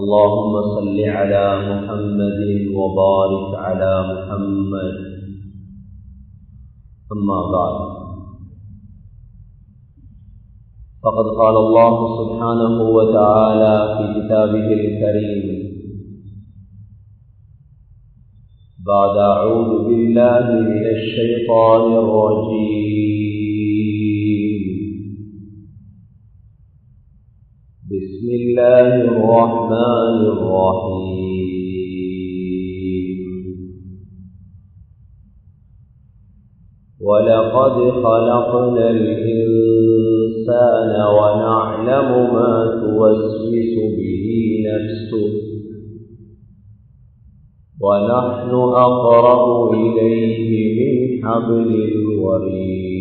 اللهم صل على محمد وبارك على محمد. أما بعد. فقد قال الله سبحانه وتعالى في كتابه الكريم بعد أعوذ بالله من الشيطان الرجيم. الله الرحمن الرحيم. ولقد خلقنا الإنسان ونعلم ما توسوس به نفسه. ونحن أقرب إليه من حبل الوريد.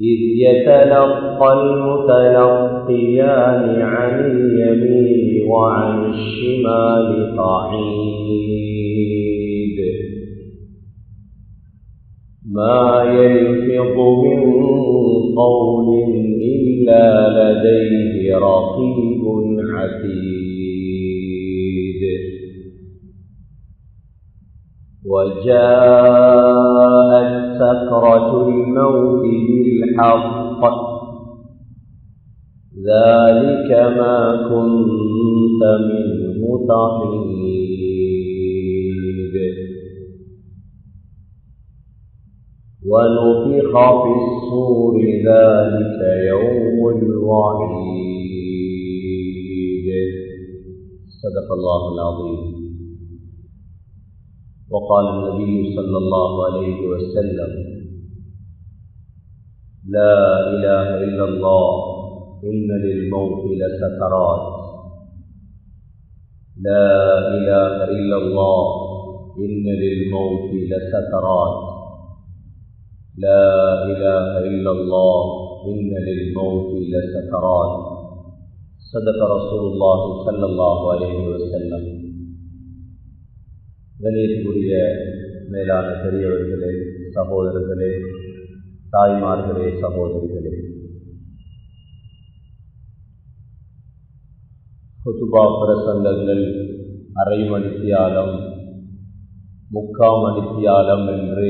إذ يتلقى المتلقيان عن اليمين وعن الشمال قعيد. ما يلفظ من قول إلا لديه رقيب عتيد. وجاءت سكرة الموت بالحق. ذلك ما كنت منه تحيد ونفخ في الصور ذلك يوم الوعيد. صدق الله العظيم. وقال النبي صلى الله عليه وسلم لا إله إلا الله إن للموت لسكرات لا إله إلا الله إن للموت لسكرات لا إله إلا الله إن للموت لسكرات صدق رسول الله صلى الله عليه وسلم. கணியத்துக்குரிய மேலான பெரியவர்களே சகோதரர்களே தாய்மார்களே சகோதரிகளே. குத்துபா பிரசங்கங்கள் அரை மணித்தியாலம் முக்கால் மணித்தியாலம் என்று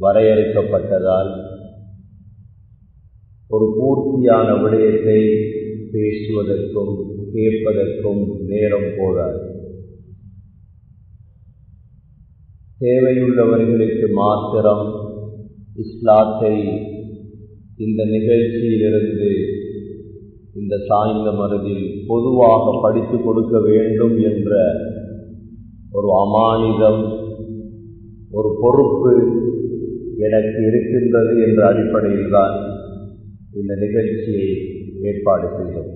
வரையறுக்கப்பட்டதால் ஒரு பூர்த்தியான விடயத்தை பேசுவதற்கும் கேட்பதற்கும் நேரம் போதாது. தேவையுள்ளவர்களுக்கு மாத்திரம் இஸ்லாத்தை இந்த நிகழ்ச்சியிலிருந்து இந்த சாய்ந்த மருதில் பொதுவாக படித்து கொடுக்க வேண்டும் என்ற ஒரு அமானிதம் ஒரு பொறுப்பு எனக்கு இருக்கின்றது என்ற அடிப்படையில் தான் இந்த நிகழ்ச்சியை ஏற்பாடு செய்தோம்.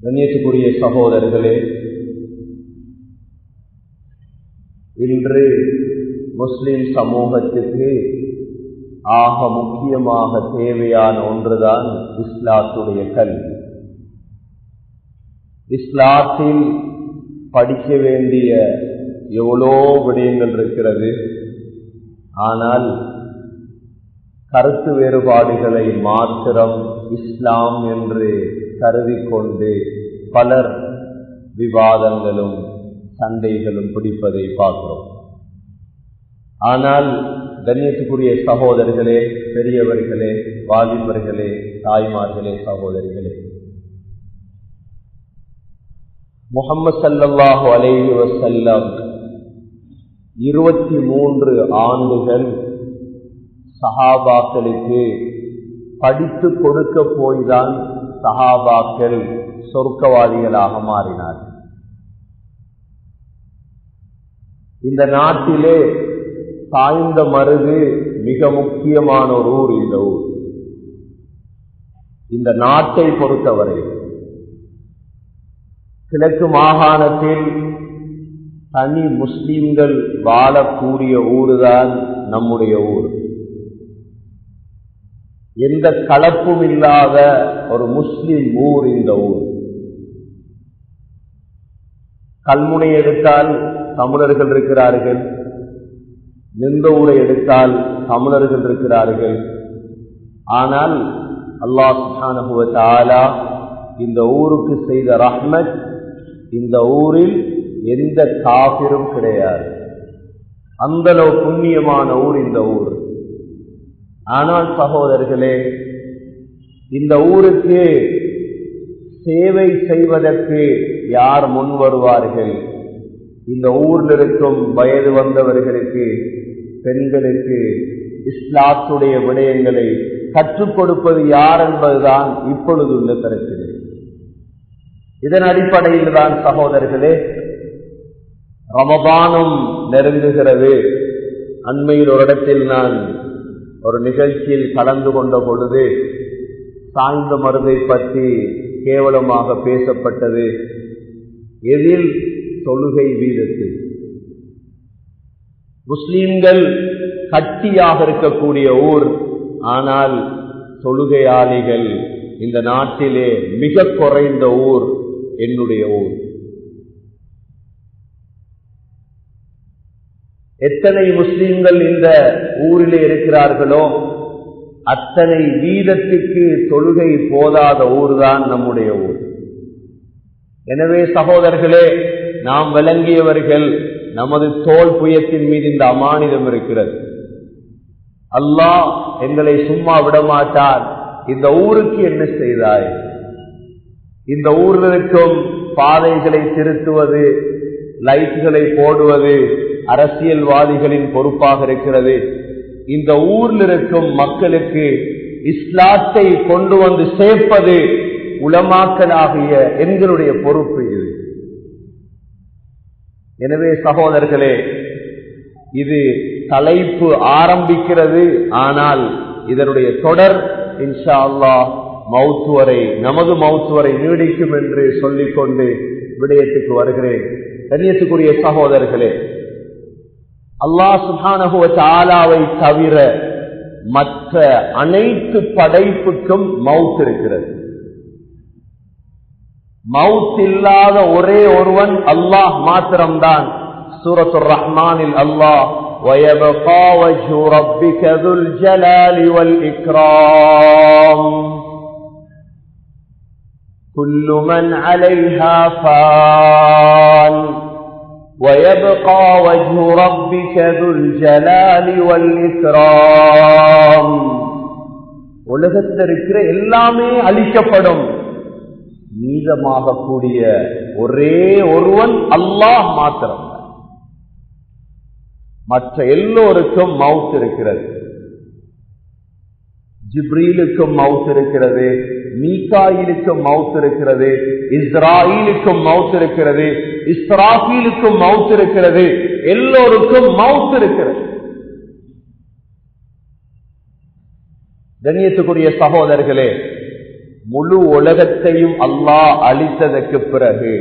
கண்ணியத்துக்குரிய சகோதரர்களே இன்று முஸ்லிம் சமூகத்துக்கு ஆக முக்கியமாக தேவையான ஒன்றுதான் இஸ்லாத்துடைய கல்வி. இஸ்லாத்தில் படிக்க வேண்டிய எவ்வளோ விடயங்கள் இருக்கிறது. ஆனால் கருத்து வேறுபாடுகளை மாத்திரம் இஸ்லாம் என்று கருதிக்கொண்டு பலர் விவாதங்களும் சண்டைகளும் பிடிப்பதை பார்க்கிறோம். ஆனால் கண்ணியத்துக்குரிய சகோதரர்களே பெரியவர்களே வாலிபர்களே தாய்மார்களே சகோதரிகளே முகமது சல்லாஹு அலேஹி வசல்லம் இருபத்தி மூன்று ஆண்டுகள் சஹாபாக்களுக்கு படித்து கொடுக்க போய்தான் சஹாபாக்கள் சொர்க்கவாதிகளாக மாறினார் இந்த நாட்டிலே சாய்ந்த மருது மிக முக்கியமான ஒரு ஊர் இந்த ஊர். இந்த நாட்டை பொறுத்தவரை கிழக்கு மாகாணத்தில் தனி முஸ்லிம்கள் வாழக்கூடிய ஊருதான் நம்முடைய ஊர். எந்த கலப்பும் இல்லாத ஒரு முஸ்லிம் ஊர் இந்த ஊர். கல்முனை எடுத்தால் தமிழர்கள் இருக்கிறார்கள். எந்த ஊரை எடுத்தால் தமிழர்கள் இருக்கிறார்கள். ஆனால் அல்லாஹ் சுஹானஹுவ தாலா இந்த ஊருக்கு செய்த ரஹ்மத் இந்த ஊரில் எந்த காபிரும் கிடையாது. அந்தளவு புண்ணியமான ஊர் இந்த ஊர். ஆனால் சகோதரர்களே இந்த ஊருக்கு சேவை செய்வதற்கு யார் முன் வருவார்கள்? இந்த ஊரில் இருக்கும் வயது வந்தவர்களுக்கு பெண்களுக்கு இஸ்லாத்துடைய விடயங்களை கற்றுக் கொடுப்பது யார் என்பதுதான் இப்பொழுது உள்ள பிரச்சனை இதன் அடிப்படையில் தான் சகோதரர்களே ரமபானும் நெருங்குகிறது. அண்மையில் ஒரு இடத்தில் நான் ஒரு நிகழ்ச்சியில் கலந்து கொண்ட பொழுது சாய்ந்த மருந்தை பற்றி கேவலமாக பேசப்பட்டது. எதில் தொழுகை வீதத்தில் முஸ்லீம்கள் கட்டியாக இருக்கக்கூடிய ஊர். ஆனால் தொழுகையாளிகள் இந்த நாட்டிலே மிக குறைந்த ஊர் என்னுடைய ஊர். எத்தனை முஸ்லிம்கள் இந்த ஊரிலே இருக்கிறார்களோ அத்தனை வீதத்துக்கு தொழுகை போதாத ஊர்தான் நம்முடைய ஊர். எனவே சகோதரர்களே நாம் விளங்கியவர்கள் நமது தோல் புயத்தின் மீது இந்த அமானிதம் இருக்கிறது. அல்லாஹ் எங்களை சும்மா விடமாட்டார் இந்த ஊருக்கு என்ன செய்தாய்? இந்த ஊரில் இருக்கும் பாதைகளை திருத்துவது லைட்டுகளை போடுவது அரசியல்வாதிகளின் பொறுப்பாக இருக்கிறது. இந்த ஊரில் இருக்கும் மக்களுக்கு இஸ்லாத்தை கொண்டு வந்து சேர்ப்பது உளமாக்கலாகிய எங்களுடைய பொறுப்பு. எனவே சகோதரர்களே இது தலைப்பு ஆரம்பிக்கிறது. ஆனால் இதனுடைய தொடர் இன்ஷா அல்லாஹ் மவுத்துவரை நமது மௌத்துவரை நீடிக்கும் என்று சொல்லிக்கொண்டு விடயத்துக்கு வருகிறேன். கண்ணியத்துக்குரிய சகோதரர்களே அல்லாஹ் சுஹானகுவ தாலாவை தவிர மற்ற அனைத்து படைப்புக்கும் மவுத் இருக்கிறது. மவுத் இல்லாத ஒரே ஒருவன் அல்லாஹ் மாத்திரம்தான் சூரத்து ரஹ்மானில் அல்லாஹ் ويبقى وجه ربك ذو الجلال والإكرام كل من عليها فان ويبقى وجه ربك ذو الجلال والإكرام உலகத்தில் இருக்கிற எல்லாமே அழிக்கப்படும் மீதமாக கூடிய ஒரே ஒருவன் அல்லாஹ் மாத்திரம். மற்ற எல்லோருக்கும் மவுத் இருக்கிறது. ஜிப்ரீலுக்கும் மவுத் இருக்கிறது மீகாயிலுக்கும் மவுத் இருக்கிறது இஸ்ராயிலுக்கும் மவுத் இருக்கிறது இஸ்ராஃபீலுக்கும் மவுத் இருக்கிறது எல்லோருக்கும் மவுத் இருக்கிறது. கண்ணியத்துக்குரிய சகோதரர்களே முழு உலகத்தையும் அல்லாஹ் அழித்ததற்கு பிறகு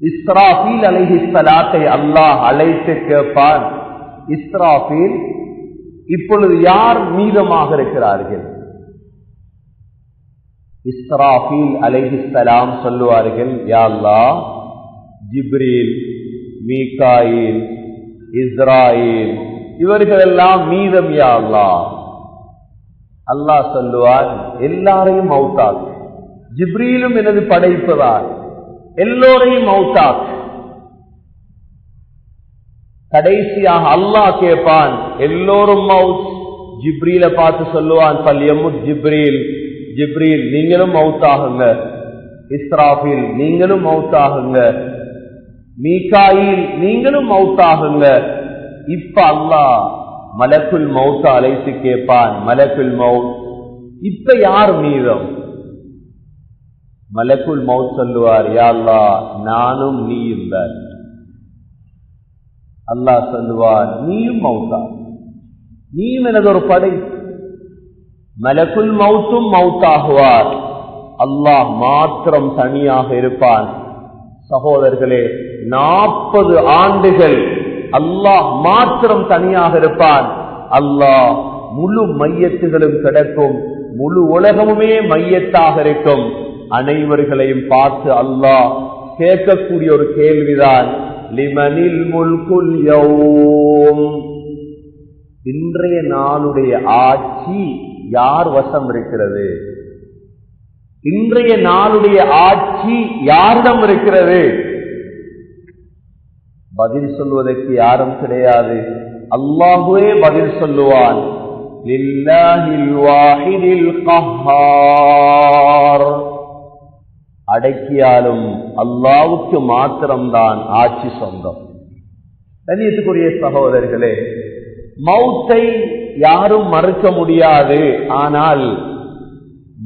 இஸ்ராஃபீல் அலைஹி சலாத்தை அல்லாஹ் அழைத்து கேட்பான் இஸ்ராஃபீல் இப்பொழுது யார் மீதமாக இருக்கிறார்கள்? இஸ்ராஃபீல் அலைஹிஸ்ஸலாம் சொல்லுவார்கள் யாழ்லா ஜிப்ரீல் மீகாயில் இஸ்ராயில் இவர்களெல்லாம் மீதம் யாழ்லா அல்லாஹ். அல்லாஹ் சொல்லுவார் எல்லாரையும் மௌத்தாக் ஜிப்ரீலும் எனது படைப்புதான் எல்லோரையும் மௌத்தாக் கடைசியாக அல்லாஹ் கேட்பான் எல்லோரும் மவுத். ஜிப்ரீல பார்த்து சொல்லுவான் பல்யமுத் ஜிப்ரீல் ஜிப்ரீல் நீங்களும் மவுத்தாகுங்க. இஸ்ராஃபில் நீங்களும் மவுத்தாகுங்க. மீகாயில் நீங்களும் மவுத்தாகுங்க. இப்ப அல்லாஹ் மலக்குல் மௌத்த அழைத்து கேட்பான் மலக்குல் மவுத். இப்ப யார் மீதம்? மலக்குல் மவுத் சொல்லுவார் யா அல்லாஹ் நானும் நீயும் தான். அல்லாஹ் சொல்லுவார் நீயும் மௌத்தா நீயும் எனது ஒரு படை. மலக்குல் மவுத்தும் மவுத்தாகுவார். அல்லாஹ் மாத்திரம் தனியாக இருப்பான். சகோதரர்களே நாற்பது ஆண்டுகள் அல்லாஹ் மாத்திரம் தனியாக இருப்பான். அல்லாஹ் முழு மையத்துகளும் கிடக்கும். முழு உலகமுமே மையத்தாக இருக்கும். அனைவர்களையும் பார்த்து அல்லாஹ் கேட்கக்கூடிய ஒரு கேள்விதான் லிமனில் முல்குல் இன்றைய நாளுடைய ஆட்சி யார் வசம் இருக்கிறது? இன்றைய நாளுடைய ஆட்சி யாரிடம் இருக்கிறது? பதில் சொல்வதற்கு யாரும் கிடையாது. அல்லாஹுவே பதில் சொல்லுவான். அடக்கியாலும் அல்லாவுக்கு மாத்திரம்தான் ஆட்சி சொந்தம். கண்ணியத்துக்குரிய சகோதரர்களே மௌத்தை யாரும் மறுக்க முடியாது. ஆனால்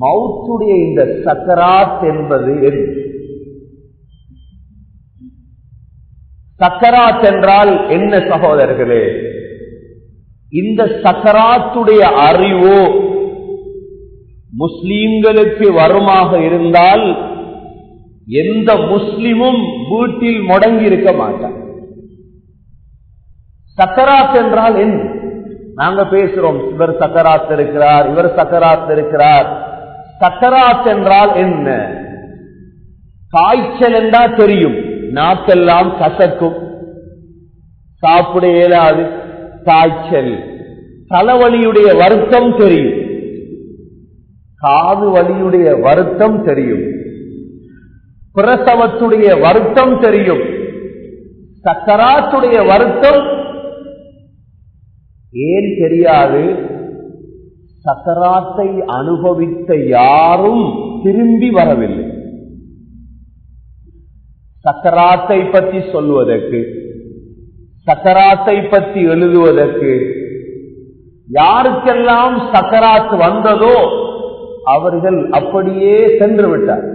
மௌத்துடைய இந்த சக்கராத் என்பது எது? சக்கராத் என்றால் என்ன சகோதரர்களே? இந்த சக்கராத்துடைய அறிவோ முஸ்லீம்களுக்கு வருமாக இருந்தால் எந்த முஸ்லிமும் வீட்டில் முடங்கி இருக்க மாட்டார். சக்கராத் என்றால் என்ன? நாங்க பேசுறோம் இவர் சக்கராத் இருக்கிறார் இவர் சக்கராத் இருக்கிறார். சக்கராத் என்றால் என்ன? காய்ச்சல் என்றா தெரியும் நாக்கெல்லாம் கசக்கும். சாப்பிட இயலாது. காய்ச்சல். தலைவலியுடைய வருத்தம் தெரியும். காது வலியுடைய வருத்தம் தெரியும். பிரசவத்துடைய வருத்தம் தெரியும். சக்கராத்துடைய வருத்தம் ஏன் தெரியாது? சக்கராத்தை அனுபவித்த யாரும் திரும்பி வரவில்லை. சக்கராத்தை பற்றி சொல்வதற்கு சக்கராத்தை பற்றி எழுதுவதற்கு யாருக்கெல்லாம் சக்கராத் வந்ததோ அவர்கள் அப்படியே சென்று விட்டார்.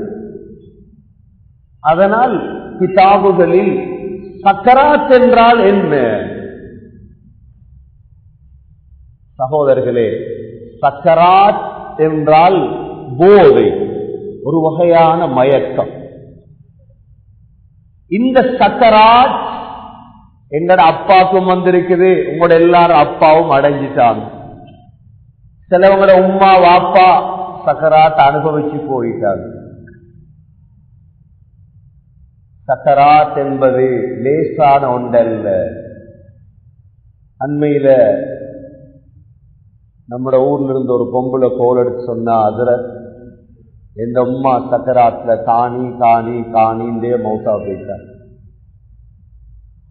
அதனால் கிதாபுகளில் சக்கராத் என்றால் என்ன? சகோதரர்களே சக்கராத் என்றால் போதை ஒரு வகையான மயக்கம். இந்த சக்கராத் எங்கட அப்பாக்கும் வந்திருக்குது. உங்களோட எல்லாரும் அப்பாவும் அடைஞ்சிட்டாங்க. சிலவங்களோட உம்மா வாப்பா சக்கராத் அனுபவிச்சு போயிட்டாங்க. சக்கராத் என்பது லேசான ஒன்றல்ல. அண்மையில நம்மட ஊர்ல இருந்து ஒரு பொம்பளை கோல் எடுத்து சொன்னா அதுல எந்த அம்மா சக்கராத்துல காணி காணி காணின்றே மௌத்தா போயிட்டாங்க.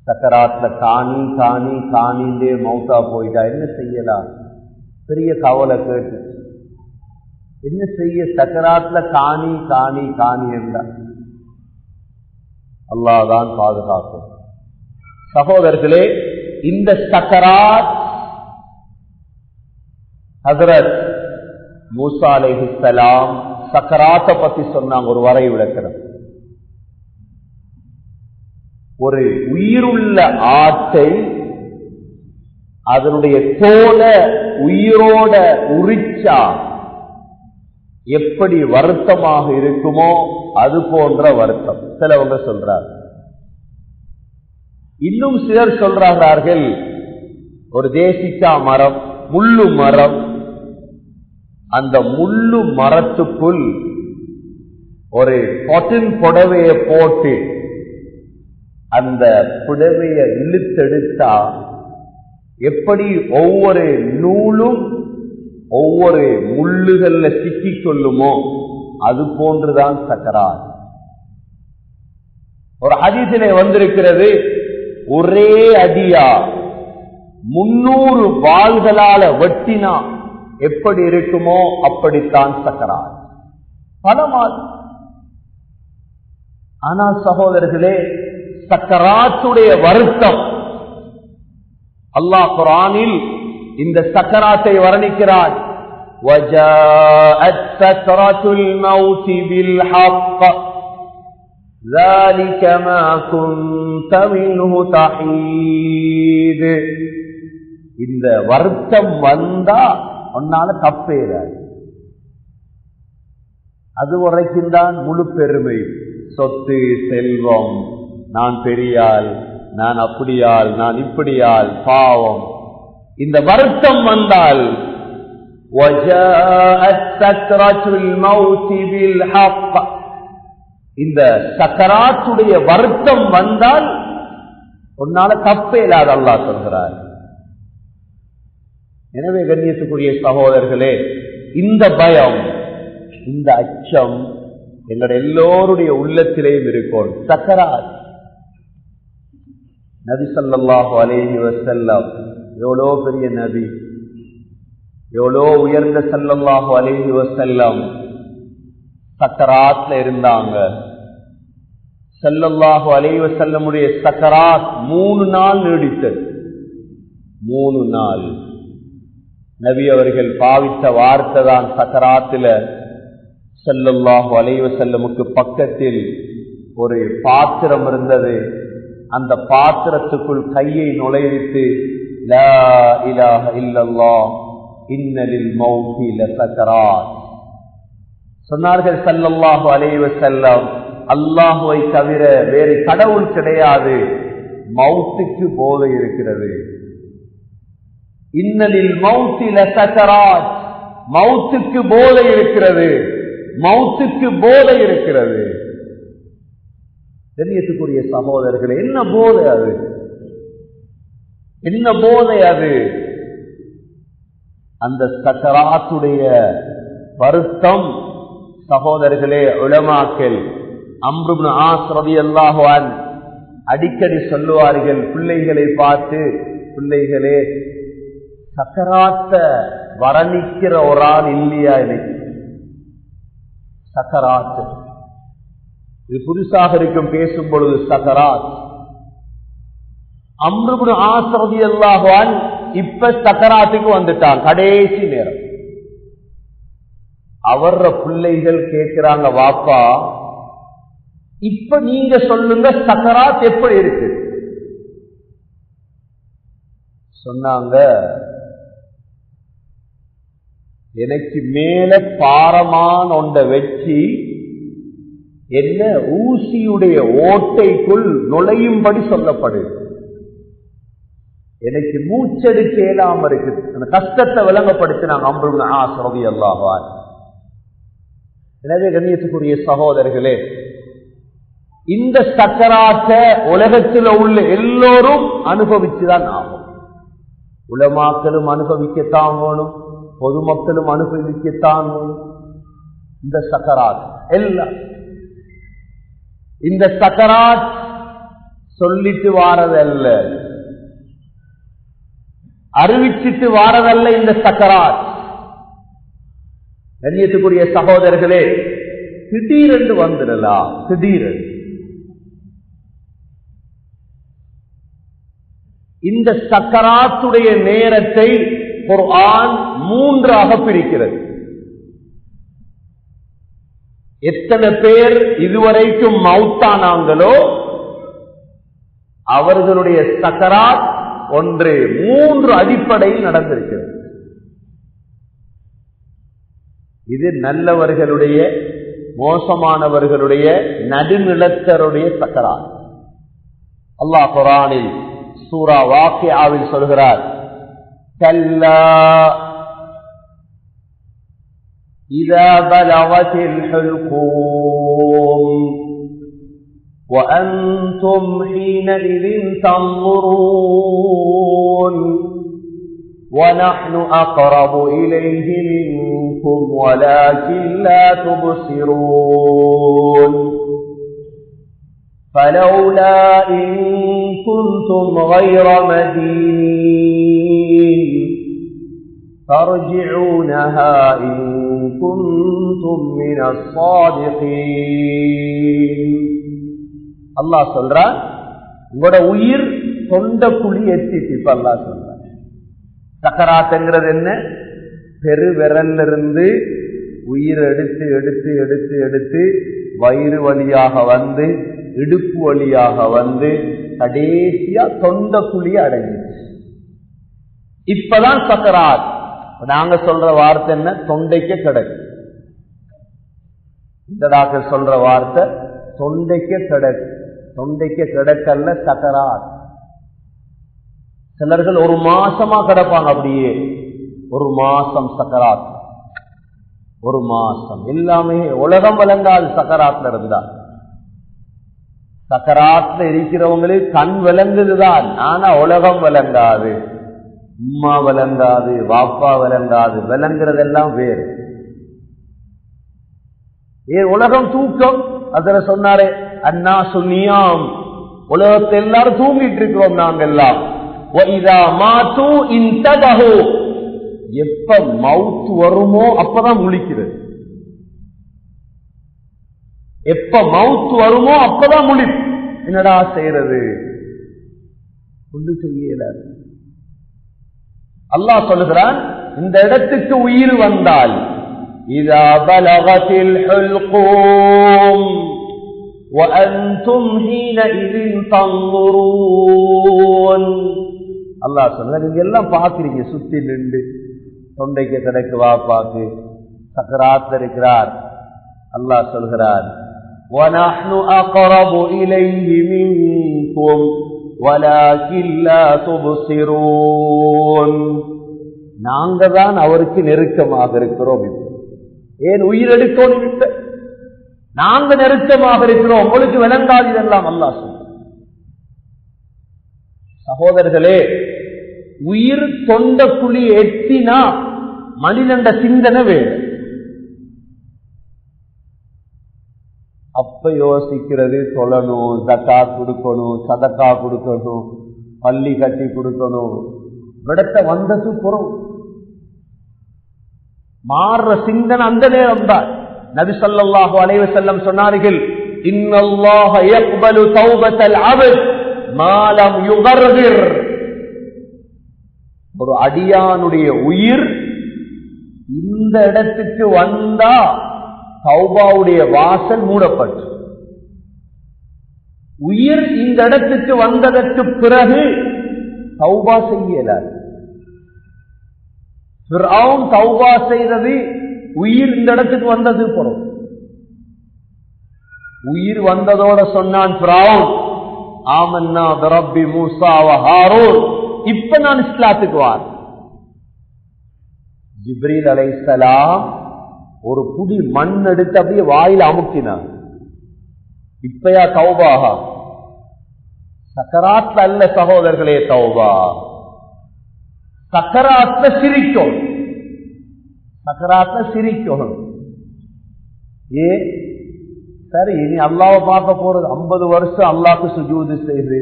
சக்கராத்துல காணி காணி காணின்றே மௌத்தா போயிட்டா என்ன செய்யலாம்? பெரிய கவலை கேட்டு என்ன செய்ய? சக்கராத்துல காணி காணி காணி என்றார் அல்லாதான் பாதுகாக்கும். சகோதரர்களே இந்த சக்கராத் ஹசரத் மூசா அலைஹிஸ்ஸலாம் சக்கராத்த பத்தி சொன்னாங்க ஒரு வரை விளக்கணும் ஒரு உயிருள்ள ஆட்டை அதனுடைய தோல உயிரோட உரிச்சா எப்படி வருத்தமாக இருக்குமோ அது போன்ற வருத்தம். சிலவங்க சொல்றார் இன்னும் சிலர் சொல்றார்கள் ஒரு தேசிக்கா மரம் முள்ளு மரம். அந்த முள்ளு மரத்துக்குள் ஒரு பொட்டின் புடவையை போட்டு அந்த புடவைய இழுத்தெடுத்தா எப்படி ஒவ்வொரு நூலும் ஒவ்வொரு முள்ளுகள்ல சிக்கிக் கொள்ளுமோ அது போன்றுதான் சக்கரார் ஒரு ஹதீசிலே வந்திருக்கிறது ஒரே அடியா முன்னூறு வாள்களால வெட்டினா எப்படி இருக்குமோ அப்படித்தான் சக்கரார் பலமால் ஆனா சகோதரர்களே சக்கராத்துடைய வருத்தம். அல்லாஹ் குரானில் இந்த சக்கராத்தை வர்ணிக்கிறார். இந்த வருத்தம் வந்தா உன்னால தப்பேறாது அது உரைக்கும் தான் முழு பெருமை. சொத்து செல்வம் நான் பெரியாள் நான் அப்படியால் நான் இப்படியால் பாவம். இந்த வருத்தம் வந்தால் இந்த சக்கராத்துடைய வருத்தம் வந்தால் உன்னால தப்பே இல்லாத அல்லா சொல்கிறார். எனவே கண்ணியத்துக்குரிய சகோதரர்களே இந்த பயம் இந்த அச்சம் எங்களோட எல்லோருடைய உள்ளத்திலேயும் இருக்கும். சக்கராத். நபி சல்லாஹு அலேஹி வஸல்லம் எவ்வளோ பெரிய நபி எவ்வளோ உயர்ந்த சல்லல்லாஹு அலேஹி வஸல்லம் சக்கராத்தில் இருந்தாங்க. ஸல்லல்லாஹு அலைஹி வஸல்லமுடைய சக்கராத் மூணு நாள் நீடித்தது மூணு நாள். நபி அவர்கள் பாவித்த வார்த்தை தான் சக்கராத்தில் செல்லல்லாஹு அலைவ செல்லமுக்கு பக்கத்தில் ஒரு பாத்திரம் இருந்தது. அந்த பாத்திரத்துக்குள் கையை நுழைவித்து லா இலாஹ இல்லல்லாஹ் இன்னலில் மௌத்தி லசக்கராத் சொன்னார்கள் சல்லல்லாஹு அலைவ செல்லம் அல்லாஹுவை தவிர வேறு கடவுள் கிடையாது. மௌத்துக்கு போதை இருக்கிறது. இன்னலில் மௌத்தி லசக்கராத் மௌத்துக்கு போதை இருக்கிறது. மௌத்துக்கு போதை இருக்கிறது. தெரியத்துக்குரிய சகோதரர்களே என்ன போதை அது? என்ன போதை அது? அந்த சக்கராத்துடைய வருத்தம் சகோதரர்களே உளமாக்கல் அம்ருப்னு ஆசிரதி அல்லாஹான் அடிக்கடி சொல்லுவார்கள் பிள்ளைகளை பார்த்து பிள்ளைகளே சக்கராத்த வரணிக்கிற ஒரு ஆள் இல்லையா எனக்கு சக்கராத்து. இது புதுசாக இருக்கும் பேசும் பொழுது சகராத். அம்ருபுடு ஆசிரதி அல்லாஹான் இப்ப சக்கராத்துக்கு வந்துட்டான் கடைசி நேரம். அவர பிள்ளைகள் கேட்கிறாங்க வாப்பா இப்ப நீங்க சொல்லுங்க சக்கராத் எப்படி இருக்கு? சொன்னாங்க எனக்கு மேல பாரமான ஒன்றை வச்சு என்ன? ஊசியுடைய ஓட்டைக்குள் நுழையும்படி சொல்லப்படுது எனக்கு மூச்சடிக்க இயலாம இருக்கு அந்த கஷ்டத்தை விளங்கப்படுத்தினாங்க ஆ சோதி அல்லாஹான் எனவே கண்ணியத்துக்குரிய சகோதரர்களே இந்த சக்கராத்த உலகத்தில் உள்ள எல்லோரும் அனுபவிச்சுதான் ஆகும் உலமாக்களும் அனுபவிக்கத்தான் வேணும். பொதுமக்களும் அனுபவிக்கத்தான் வேணும். இந்த சக்கராத் எல்லாம் இந்த சக்கராத் சொல்லிட்டு வாரதல்ல. அறிவிச்சிட்டு வாரதல்ல இந்த சக்கராத். கண்ணியத்துக்குரிய சகோதரர்களே திடீரென்று வந்துடலாம் திடீரென்று. இந்த சக்கராத்துடைய நேரத்தை குர்ஆன் மூன்றாக பிரிக்கிறது. எத்தனை பேர் இதுவரைக்கும் மவுத்தானாங்களோ அவர்களுடைய சக்கராத் ஒன்று மூன்று அடிப்படையில் நடந்திருக்கிறது. இது நல்லவர்களுடைய மோசமானவர்களுடைய நடுநிலத்தருடைய சக்கராத். அல்லாஹ் குரானில் சூரா வாக்கியாவில் சொல்கிறார் கல்லா إذا بلغت الحلقوم. وأنتم حينئذ تنظرون. ونحن أقرب إليه منكم ولكن لا تبصرون. فلولا إن كنتم غير مدين ترجعونها إن குந்தும் அல்லாஹ் சொல்றான் உங்களோட உயிர் சொந்த குழி எத்திட்டு இப்ப அல்லா சொல்றான். சக்கராத்துங்கிறது என்ன? பெரு விரல்ல இருந்து உயிர் எடுத்து எடுத்து எடுத்து எடுத்து வயிறு வழியாக வந்து இடுப்பு வழியாக வந்து கடைசியா சொந்த குழி அடைஞ்சிச்சு இப்பதான் சக்கராத். நாங்க சொல்ற வார்த்தை என்ன? தொண்டைக்கு கிடக்கு இந்த டாக்டர் சொல்ற வார்த்தை தொண்டைக்கு கிடக்கு தொண்டைக்கு கிடக்கல்ல சக்கராத் சிலர்கள் ஒரு மாசமா கிடப்பாங்க அப்படியே. ஒரு மாசம் சக்கராத் ஒரு மாசம். எல்லாமே உலகம் விளங்காது சக்கராத்துல இருந்தா சக்கராத்துல இருக்கிறவங்களே கண் விளங்குதுதான். ஆனா உலகம் விளங்காது. உம்மா விளங்காது வாப்பா விளங்காது விளங்குறதெல்லாம் வேறு. ஏ உலகம் தூக்கம்? அதுல சொன்னாரே அண்ணா சுன்னியாம் உலகத்தை எல்லாரும் தூங்கிட்டு இருக்கிறோம் நாங்கள் எல்லாம் எப்ப மவுத்து வருமோ அப்பதான் முழிக்கிறது. எப்ப மவுத்து வருமோ அப்பதான் முழிப்பு. என்னடா செய்யறது ஒன்று செய்யல. அல்லாஹ் சொல்லுகிறான் இந்த இடத்துக்கு உயிர் வந்தால் إذا بلغت الحلقوم وأنتم حينئذ تنظرون அல்லாஹ் சொல்ற நீங்க எல்லாம் பார்க்கிறீங்க சுத்தி நின்று தொண்டைக்கு கிடைக்கு வாப்பாக்கு சக்கராத் இருக்கிறார் அல்லாஹ் சொல்கிறார் وَنَحْنُ أَقْرَبُ إِلَيْهِ مِنكُمْ வலாக்கில் நாங்க தான் அவருக்கு நெருக்கமாக இருக்கிறோம் ஏன் உயிரெடுக்கணும் விட்ட? நாங்க நெருக்கமாக இருக்கிறோம். உங்களுக்கு விளங்காது இதெல்லாம் அல்லா சகோதரர்களே உயிர் தொண்ட குழி எத்தினா மனிதண்ட சிந்தனை வேணும் அப்ப யோசிக்கிறது சொல்லணும் தக்கா கொடுக்கணும் சதக்கா கொடுக்கணும் பள்ளி கட்டி கொடுக்கணும். விடத்த வந்தது புறம் மாறுற சிந்தனை அந்த நேரம் தான் நபி ஸல்லல்லாஹு அலைஹி சொன்னார்கள் ஒரு அடியானுடைய உயிர் இந்த இடத்துக்கு வந்தா தௌபாவுடைய வாசல் மூடப்பட்டு. உயிர் இந்த இடத்துக்கு வந்ததற்கு பிறகு தௌபா செய்யலாது ஃபிர்அவுன் தௌபா செய்தது உயிர் இந்த இடத்துக்கு வந்தது போறோம் உயிர் வந்ததோட சொன்னான் ஃபிரௌன் ஆமன்னா பிரப்பி மூசா இப்ப நான் இஸ்லாத்துக்கு வார். ஜிப்ரீல் அலைஹிஸ்ஸலாம் ஒரு புடி மண் எடுத்து அப்படியே வாயில அமுக்கினான். இப்பயா தௌபாஹா சக்கராத்ல அல்ல சகோதரர்களே தௌபா. சக்கராத்ல சிரிக்கும். சக்கராத்ல சிரிக்கும். ஏ? சரி இனி அல்லாவை பார்க்க போறது ஐம்பது வருஷம் அல்லாக்கு சுஜூதி செய்யுது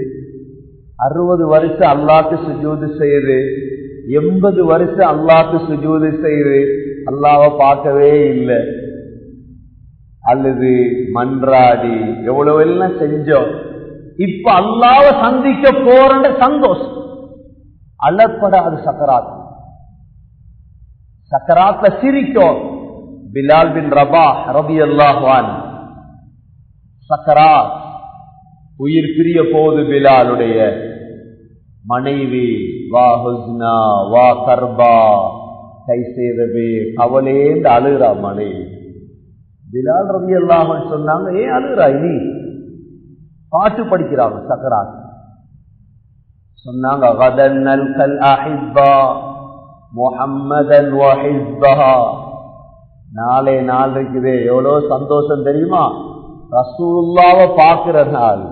அறுபது வருஷம் அல்லாக்கு சுஜூதி செய்யுது எண்பது வருஷம் அல்லாக்கு சுஜூதி செய்யுது அல்லாவை பார்க்கவே இல்லை. அல்லது மன்றாடி எவ்வளவு எல்லாம் செஞ்சோம் இப்ப அல்லாவை சந்திக்க போறன்ற சந்தோஷம். அழப்படாது சக்கராத். சக்கராத்ல சிரிக்கும் பிலால் பின் ரபா ரபி அல்லாஹான் சக்கராத் உயிர் பிரிய போது பிலாலுடைய மனைவி வா ஹுஸ்னா வா கர்பா. கை செய்தவே இந்த அழுகிறா மனைவி பிலால் ரவி இல்லாமல் சொன்னாங்க ஏன் அழுகிறா நீ பாட்டு படிக்கிறாங்க சக்கராத் சொன்னாங்க வதன்னல் கல் அஹிப்பா முஹம்மதன் நாளே நாள் இருக்குது எவ்வளோ சந்தோஷம் தெரியுமா? ரசூல்லாவை பார்க்கிற நாள்.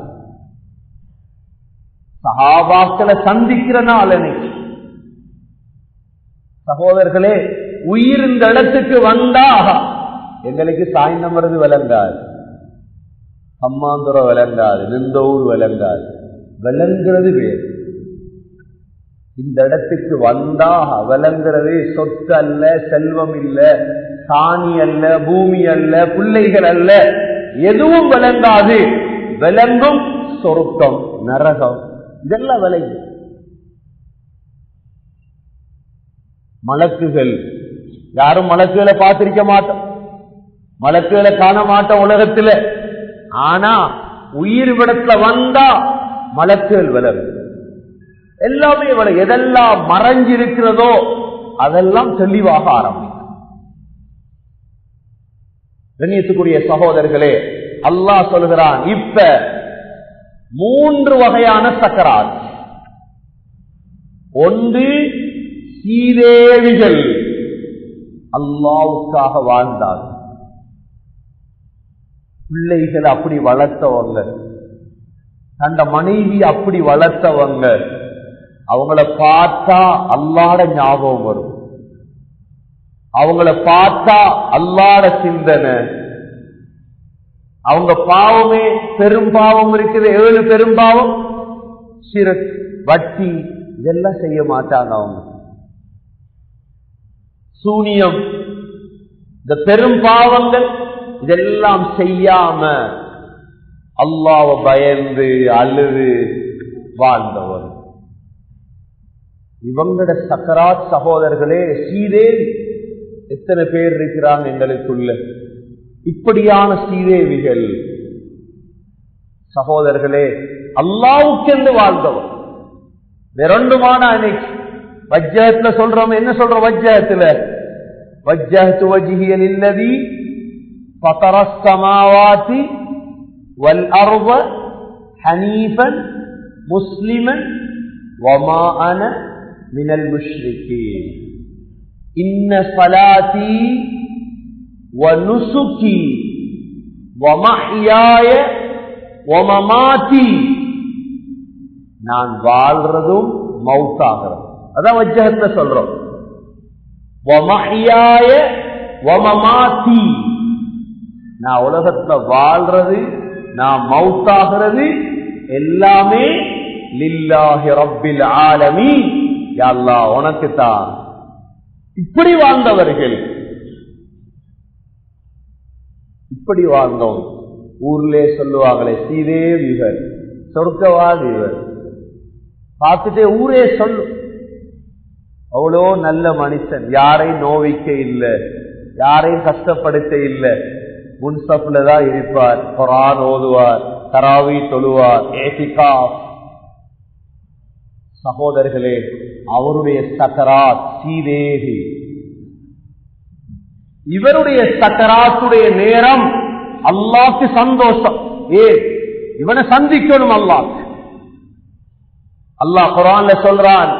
சஹாபாக்களை சந்திக்கிற நாள் சகோதரர்களே உயிர் இந்த இடத்துக்கு வந்தாக. எங்களுக்கு சாய்ந்தம் வருது விளங்காது அம்மாந்துரம் விளங்காது நிந்தூர் விளங்காது விளங்குறது வேறு. இந்த இடத்துக்கு வந்தா விளங்குறது சொத்து அல்ல செல்வம் இல்ல சாணி அல்ல பூமி அல்ல பிள்ளைகள் அல்ல. எதுவும் விளங்காது. விளங்கும் சொருக்கம் நரகம் இதெல்லாம் விளங்கும் மலக்குகள். யாரும் மலக்குகளை பார்த்திருக்க மாட்டோம். மலக்குகளை காண மாட்டோம் உலகத்துல. ஆனா உயிர் விடத்துல வந்தா மலக்குகள் வளரும் எல்லாமே விலை எதெல்லாம் மறைஞ்சிருக்கிறதோ அதெல்லாம் தெளிவாக ஆரம்பிக்கும். கண்ணியத்துக்குரிய சகோதரர்களே அல்லாஹ் சொல்கிறான் இப்ப மூன்று வகையான சக்கராத். ஒன்று சீதேவிகள் அல்லாவுக்காக வாழ்ந்தார். பிள்ளைகளை அப்படி வளர்த்தவங்க. தந்த மனைவி அப்படி வளர்த்தவங்க. அவங்கள பார்த்தா அல்லாட ஞாபகம் வரும். அவங்கள பார்த்தா அல்லாட சிந்தனை. அவங்க பாவமே பெரும் பாவம் இருக்குது. ஏழு பெரும் பாவம். சிறு வட்டி இதெல்லாம் செய்ய மாட்டாங்க அவங்க. சூனியம். இந்த பெரும் பாவங்கள் இதெல்லாம் செய்யாம அல்லாவ பயந்து அழுது வாழ்ந்தவர். இவங்களோட சக்கராத் சகோதரர்களே ஸ்ரீதேவி எத்தனை பேர் இருக்கிறாங்க எங்களுக்குள்ள? இப்படியான ஸ்ரீதேவிகள். சகோதரர்களே அல்லாவுக்கென்று வாழ்ந்தவர். வேறொண்டுமான அன்னைக்கு வஜ்ஜகத்துல சொல்றோம் என்ன சொல்றோம் வஜ்ஜகத்துல? வஜ்ஜகத்து வஜ்ஹியல் இல்லதி فطر السماوات والأرض حنيفا مسلما وما أنا من المشركين إن صلاتي ونسكي ومحياي ومماتي நான் வாழ்றதும் மவுத்தாகிறதும் அதான் வஜ்ஜகத்துல சொல்றோம் வமஹியாய வமமாத்தி நான் உலகத்துல வாழ்றது நான் மவுத்தாகிறது எல்லாமே லில்லாஹி ரப்பில் ஆலமி யா உனக்கு தான் இப்படி வாழ்ந்தவர்கள். இப்படி வாழ்ந்தோம். ஊர்லே சொல்லுவாங்களே சீதேவ் இவர் சொர்க்கவாதி இவர் பார்த்துட்டே ஊரே சொல்லும் அவ்வளோ நல்ல மனுஷன். யாரையும் நோவிக்க இல்லை. யாரையும் கஷ்டப்படுத்த இல்லை. முன்சப்ல தான் இருப்பார். குரான் ஓதுவார் தராவி தொழுவார் ஏசிகா சகோதரர்களே அவருடைய சக்கராத் சீதேகி. இவருடைய சக்கராத்துடைய நேரம் அல்லாக்கு சந்தோஷம். ஏ இவனை சந்திக்கணும் அல்லாஹ். அல்லாஹ் குரான்ல சொல்றான்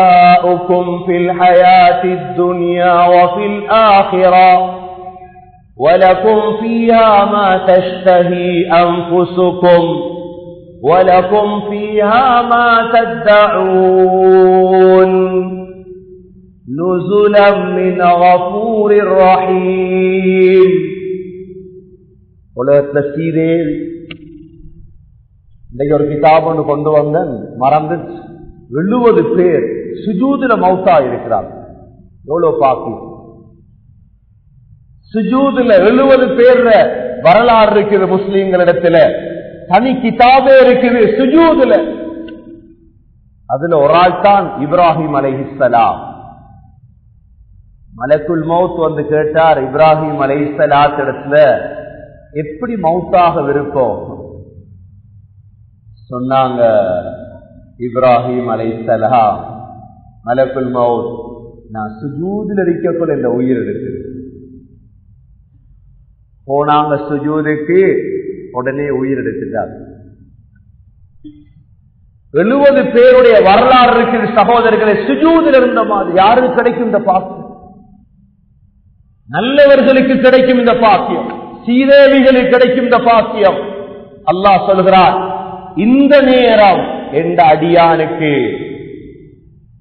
أولياؤكم في الحياة الدنيا وفي الآخرة ولكم فيها ما تشتهي أنفسكم ولكم فيها ما تدعون نزلا من غفور رحيم உலகத்துல சீதேவி இன்னைக்கு ஒரு கிதாப் ஒன்று கொண்டு வந்தேன் மறந்து எழுபது பேர் சுஜூதுல மௌத்தா இருக்கிறார். எவ்வளவு பாக்கி? சுஜூதுல எழுபது பேர்ல வரலாறு இருக்குது முஸ்லீம்களிடத்துல. தனி கிதாபே இருக்குது சுஜூதுல. அதுல ஒரு ஆள் தான் இப்ராஹிம் அலைஹிஸ்லாம் மலக்குல் மவுத் வந்து கேட்டார் இப்ராஹிம் அலைஹிஸ்ஸலாத் இடத்துல எப்படி மவுத்தாக விருப்பம்? சொன்னாங்க இப்ராஹிம் அலைஹிஸ்ஸலாம். மலக்குல் மவுத். நான் சுஜூதில் இருக்கக்குள்ள இந்த உயிர் எடுக்குது போனாங்க சுஜூதுக்கு உடனே உயிர் எடுத்துட்டார் எழுபது பேருடைய வரலாறு இருக்கிற சகோதரர்களை சுஜூதில் இருந்த மாதிரி யாருக்கு கிடைக்கும் இந்த பாக்கியம்? நல்லவர்களுக்கு கிடைக்கும் இந்த பாக்கியம். சீதேவிகளுக்கு கிடைக்கும் இந்த பாக்கியம். அல்லாஹ் சொல்கிறார் இந்த நேரம் என்ற அடியானுக்கு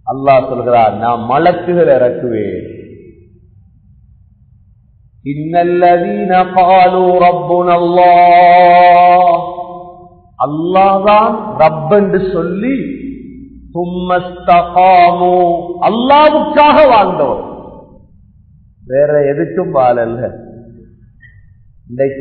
அல்லாஹ் சொல்கிறார் நான் மலக்குகள் இறக்குவேன். இன்னல்லதீன பாலு ரப்புன அல்லாஹ் அல்லாதான் ரப் என்று சொல்லி தும்மஸ்தகாமு அல்லாவுக்காக வாழ்ந்தவர் வேற எதுக்கும் வாழல்ல இன்றைக்கு